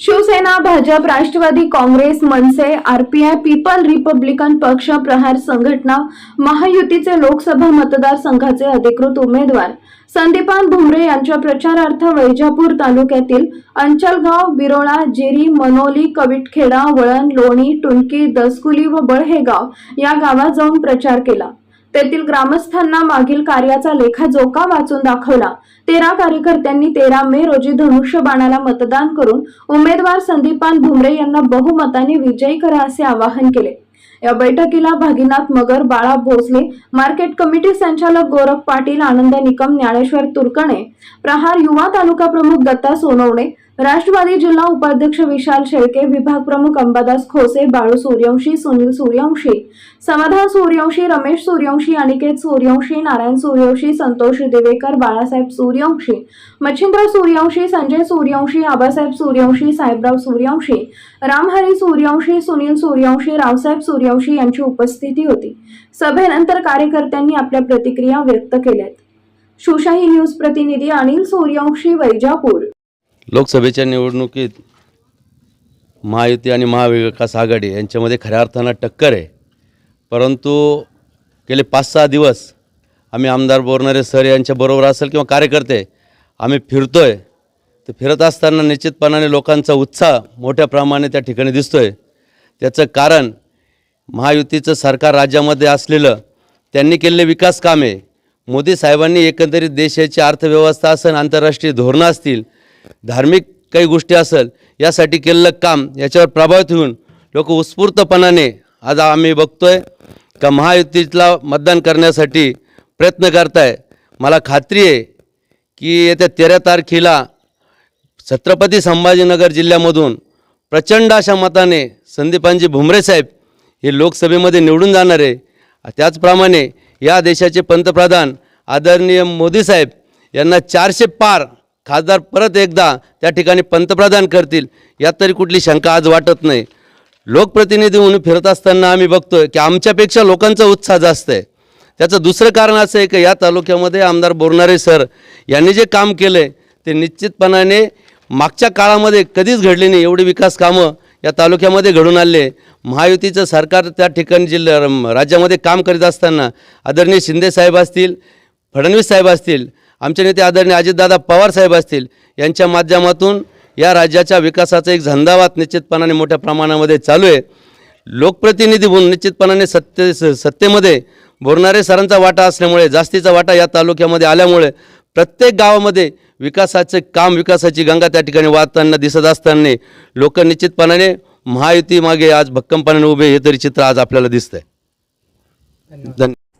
Shivsena Bhajap Rashtrawadi Congress Manse RPI people republican पक्ष प्रहार संघटना महायुतीचे लोकसभा मतदारसंघाचे अधिकृत उमेदवार. संदीपान भुमरे यांच्या प्रचारार्थ वैजापूर तालुक्यातील अंचलगाव बिरोळा जिरी मनोली कविटखेडा वळण लोणी टुनकी दसकुली व बळहेगाव या गावात जाऊन प्रचार केला. तेथील ग्रामस्थांना मागील कार्याचा लेखाजोखा वाचून दाखवला. तेरा कार्यकर्त्यांनी तेरा मे रोजी धनुष्य बाणाला मतदान करून उमेदवार संदीपान भुमरे यांना बहुमताने विजयी करा असे आवाहन केले. या बैठकीला भागीनाथ मगर बाळा भोसले मार्केट कमिटी संचालक गोरख पाटील आनंद निकम ज्ञानेश्वर तुरकणे प्रहार युवा तालुका प्रमुख दत्ता सोनवणे राष्ट्रवादी जिल्हा उपाध्यक्ष विशाल शेळके विभाग प्रमुख अंबादास खोसे बाळू सूर्यवंशी सुनील सूर्यवंशी समाधान सूर्यवंशी रमेश सूर्यवंशी अनिकेत सूर्यवंशी नारायण सूर्यवंशी संतोष दिवेकर बाळासाहेब सूर्यवंशी मच्छिंद्र सूर्यवंशी संजय सूर्यवंशी आबासाहेब सूर्यवंशी साहेबराव सूर्यवंशी रामहरी सूर्यवंशी सुनील सूर्यवंशी रावसाहेब सूर्यवंशी यांची उपस्थिती होती. सभेनंतर कार्यकर्त्यांनी आपल्या प्रतिक्रिया व्यक्त केल्यात. शिवशाही न्यूज प्रतिनिधी अनिल सूर्यवंशी वैजापूर. लोकसभेच्या निवडणुकीत महायुती आणि महाविकास आघाडी यांच्यामध्ये खऱ्या अर्थानं टक्कर आहे. परंतु गेले पाच सहा दिवस आम्ही आमदार बोरणारे सर यांच्याबरोबर असेल किंवा कार्यकर्ते आम्ही फिरतो आहे तर फिरत असताना निश्चितपणाने लोकांचा उत्साह मोठ्या प्रमाणे त्या ठिकाणी दिसतो आहे त्याचं कारण महायुतीचं सरकार राज्यामध्ये असलेलं त्यांनी केलेले विकास कामे. मोदी साहेबांनी एकंदरीत देशाची अर्थव्यवस्था असेल आंतरराष्ट्रीय धोरणं असतील धार्मिक काही गोष्टी असेल यासाठी केलेलं काम याच्यावर प्रभावित होऊन लोक उत्स्फूर्तपणाने आज आम्ही बघतोय का महायुतीला मतदान करण्यासाठी प्रयत्न करताय. मला खात्री आहे की येत्या तेरा तारखेला छत्रपती संभाजीनगर जिल्ह्यामधून प्रचंड अशा मताने संदीपांजी भुमरे साहेब हे लोकसभेमध्ये निवडून जाणार आहे. त्याचप्रमाणे या देशाचे पंतप्रधान आदरणीय मोदी साहेब यांना चारशे पार खासदार परत एकदा त्या ठिकाणी पंतप्रधान करतील यात तरी कुठली शंका आज वाटत नाही. लोकप्रतिनिधी म्हणून फिरत असताना आम्ही बघतोय की आमच्यापेक्षा लोकांचा उत्साह जास्त आहे. त्याचं दुसरं कारण असं आहे की या तालुक्यामध्ये आमदार बोरणारे सर यांनी जे काम केलं आहे ते निश्चितपणाने मागच्या काळामध्ये कधीच घडली नाही. एवढी विकास कामं या तालुक्यामध्ये घडून आले. महायुतीचं सरकार त्या ठिकाणी जिल्ह्या राज्यामध्ये काम करीत असताना आदरणीय शिंदे साहेब असतील फडणवीस साहेब असतील आमचे नेते आदरणीय अजितदादा पवार साहेब असतील यांच्या माध्यमातून या राज्याच्या विकासाचा एक झंझावात निश्चितपणाने मोठ्या प्रमाणामध्ये चालू आहे. लोकप्रतिनिधी म्हणून निश्चितपणाने सत्ते स सत्तेमध्ये बोरणारे सरांचा वाटा असल्यामुळे जास्तीचा वाटा या तालुक्यामध्ये आल्यामुळे प्रत्येक गावामध्ये विकासाचे काम विकासाची गंगा त्या ठिकाणी वाहताना दिसत असताना लोक निश्चितपणाने महायुतीमागे आज भक्कमपणाने उभे हे तरी चित्र आज आपल्याला दिसतंय. धन्यवाद.